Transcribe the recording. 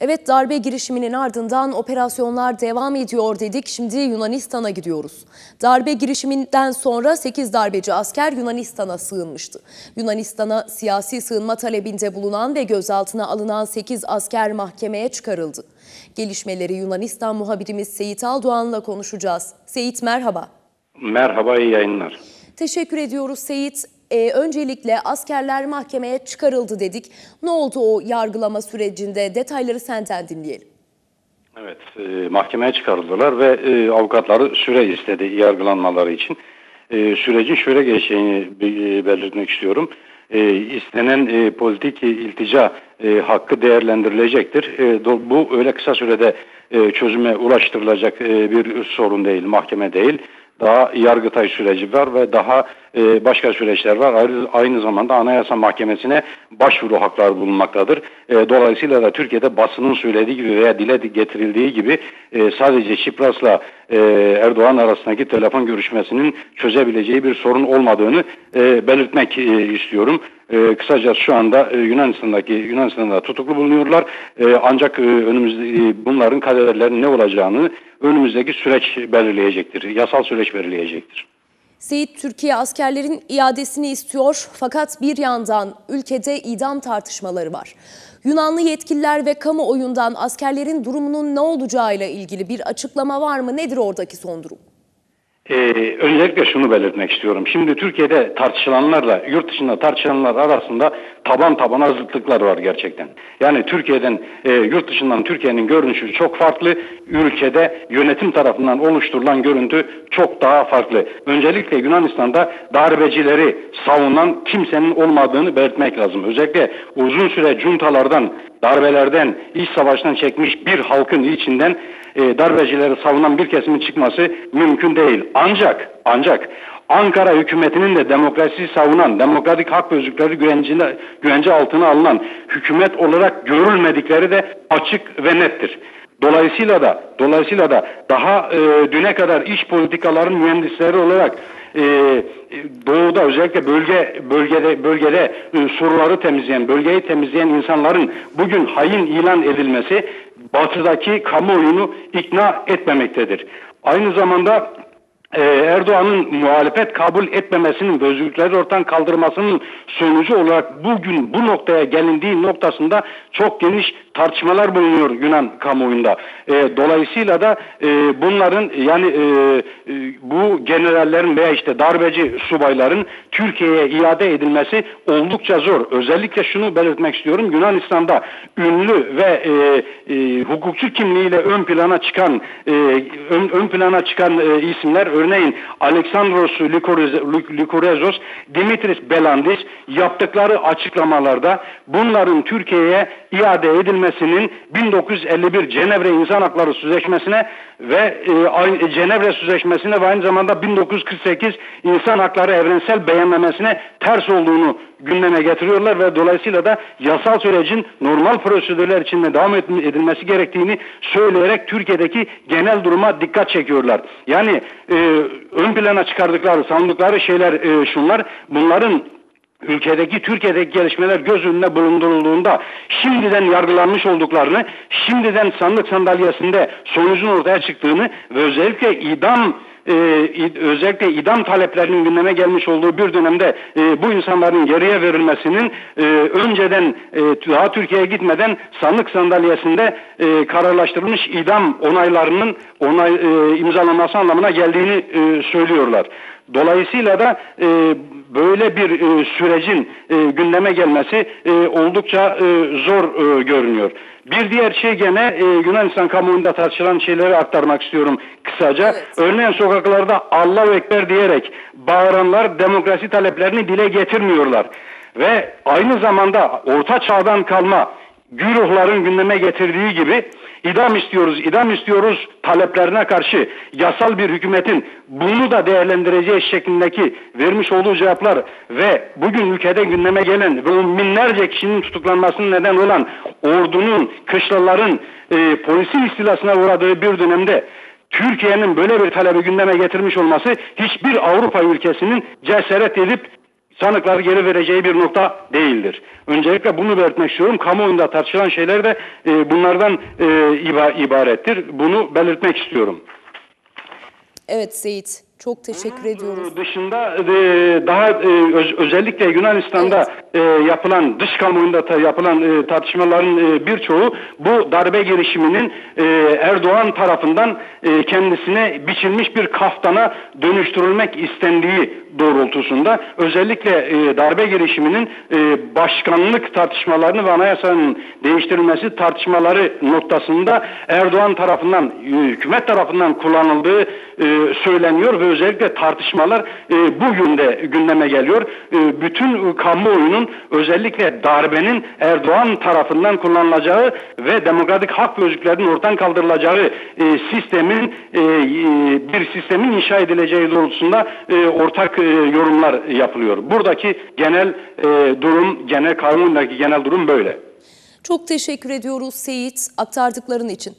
Evet darbe girişiminin ardından operasyonlar devam ediyor dedik. Şimdi Yunanistan'a gidiyoruz. Darbe girişiminden sonra 8 darbeci asker Yunanistan'a sığınmıştı. Yunanistan'a siyasi sığınma talebinde bulunan ve gözaltına alınan 8 asker mahkemeye çıkarıldı. Gelişmeleri Yunanistan muhabirimiz Seyit Aldoğan'la konuşacağız. Seyit merhaba. Merhaba, iyi yayınlar. Teşekkür ediyoruz Seyit. Ee, öncelikle askerler mahkemeye çıkarıldı dedik. Ne oldu o yargılama sürecinde? Detayları senden dinleyelim. Evet, e, mahkemeye çıkarıldılar ve e, avukatları süre istedi yargılanmaları için. E, sürecin şöyle geçeceğini e, belirtmek istiyorum. E, istenen e, politik iltica e, hakkı değerlendirilecektir. E, bu öyle kısa sürede e, çözüme ulaştırılacak e, bir sorun değil, mahkeme değil. Daha yargıtay süreci var ve daha e, başka süreçler var. Ayrı, aynı zamanda Anayasa Mahkemesi'ne başvuru hakları bulunmaktadır. E, dolayısıyla da Türkiye'de basının söylediği gibi veya dile getirildiği gibi e, sadece Çipras'la e, Erdoğan arasındaki telefon görüşmesinin çözebileceği bir sorun olmadığını e, belirtmek e, istiyorum. E, kısaca şu anda e, Yunanistan'daki Yunanistan'da tutuklu bulunuyorlar. E, ancak e, önümüzde e, bunların kaderlerinin ne olacağını önümüzdeki süreç belirleyecektir. Yasal süreç belirleyecektir. Seyit Türkiye askerlerin iadesini istiyor fakat bir yandan ülkede idam tartışmaları var. Yunanlı yetkililer ve kamuoyundan askerlerin durumunun ne olacağıyla ilgili bir açıklama var mı? Nedir oradaki son durum? Ee, öncelikle şunu belirtmek istiyorum. Şimdi Türkiye'de tartışılanlarla yurt dışında tartışılanlar arasında taban tabana zıtlıklar var gerçekten. Yani Türkiye'den e, yurt dışından Türkiye'nin görünüşü çok farklı. Ülkede yönetim tarafından oluşturulan görüntü çok daha farklı. Öncelikle Yunanistan'da darbecileri savunan kimsenin olmadığını belirtmek lazım. Özellikle uzun süre cuntalardan, darbelerden, iç savaştan çekmiş bir halkın içinden e, darbecileri savunan bir kesimin çıkması mümkün değil. Ancak ancak Ankara hükümetinin de demokrasiyi savunan, demokratik hak ve özgürlükleri güvence, güvence altına alınan hükümet olarak görülmedikleri de açık ve nettir. Dolayısıyla da dolayısıyla da daha e, düne kadar iç politikaların mühendisleri olarak e, doğuda özellikle bölge bölgede bölgede e, surları temizleyen, bölgeyi temizleyen insanların bugün hain ilan edilmesi batıdaki kamuoyunu ikna etmemektedir. Aynı zamanda e, Erdoğan'ın muhalefet kabul etmemesinin özgürlükleri ortadan kaldırmasının sonucu olarak bugün bu noktaya gelindiği noktasında çok geniş tartışmalar bulunuyor Yunan kamuoyunda. E, dolayısıyla da e, bunların yani e, e, bu generallerin veya işte darbeci subayların Türkiye'ye iade edilmesi oldukça zor. Özellikle şunu belirtmek istiyorum. Yunanistan'da ünlü ve e, e, hukukçu kimliğiyle ön plana çıkan e, ön, ön plana çıkan e, isimler örneğin Alexandros Likorezos, Dimitris Belandis yaptıkları açıklamalarda bunların Türkiye'ye iade edilmesinin 1951 Cenevre İnsan Hakları Sözleşmesi'ne ve e, Cenevre Sözleşmesi'ne ve aynı zamanda 1948 İnsan Hakları Evrensel Beyannamesi'ne ters olduğunu gündeme getiriyorlar ve dolayısıyla da yasal sürecin normal prosedürler içinde devam edilmesi gerektiğini söyleyerek Türkiye'deki genel duruma dikkat çekiyorlar. Yani e, ön plana çıkardıkları, savundukları şeyler e, şunlar. Bunların ülkedeki Türkiye'deki gelişmeler göz önüne bulundurulduğunda şimdiden yargılanmış olduklarını, şimdiden sandık sandalyesinde sonucun ortaya çıktığını ve özellikle idam e, özellikle idam taleplerinin gündeme gelmiş olduğu bir dönemde e, bu insanların geriye verilmesinin e, önceden e, daha Türkiye'ye gitmeden sandık sandalyesinde e, kararlaştırılmış idam onaylarının onay e, imzalanması anlamına geldiğini e, söylüyorlar. Dolayısıyla da e, böyle bir e, sürecin e, gündeme gelmesi e, oldukça e, zor e, görünüyor. Bir diğer şey gene e, Yunanistan kamuoyunda tartışılan şeyleri aktarmak istiyorum kısaca. Evet. Örneğin sokaklarda Allahu Ekber diyerek bağıranlar demokrasi taleplerini dile getirmiyorlar. Ve aynı zamanda orta çağdan kalma güruhların gündeme getirdiği gibi idam istiyoruz, idam istiyoruz taleplerine karşı yasal bir hükümetin bunu da değerlendireceği şeklindeki vermiş olduğu cevaplar ve bugün ülkede gündeme gelen ve binlerce kişinin tutuklanmasının neden olan ordunun, kışlaların, e, polisin istilasına uğradığı bir dönemde Türkiye'nin böyle bir talebi gündeme getirmiş olması hiçbir Avrupa ülkesinin cesaret edip sanıkları geri vereceği bir nokta değildir. Öncelikle bunu belirtmek istiyorum. Kamuoyunda tartışılan şeyler de e, bunlardan e, iba- ibarettir. Bunu belirtmek istiyorum. Evet Seyit, çok teşekkür ediyoruz. Dışında e, daha e, öz- özellikle Yunanistan'da e, yapılan dış kamuoyunda ta- yapılan e, tartışmaların e, birçoğu bu darbe girişiminin e, Erdoğan tarafından e, kendisine biçilmiş bir kaftana dönüştürülmek istendiği doğrultusunda özellikle e, darbe girişiminin e, başkanlık tartışmalarını ve anayasanın değiştirilmesi tartışmaları noktasında Erdoğan tarafından e, hükümet tarafından kullanıldığı e, söyleniyor ve özellikle tartışmalar e, bugün de gündeme geliyor. E, bütün kamuoyunun özellikle darbenin Erdoğan tarafından kullanılacağı ve demokratik hak ve ortadan kaldırılacağı e, sistemin e, e, bir sistemin inşa edileceği doğrultusunda e, ortak e, yorumlar yapılıyor. Buradaki genel e, durum, genel kamuoyundaki genel durum böyle. Çok teşekkür ediyoruz Seyit aktardıkların için.